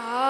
Ah.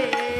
कीर्तनाचे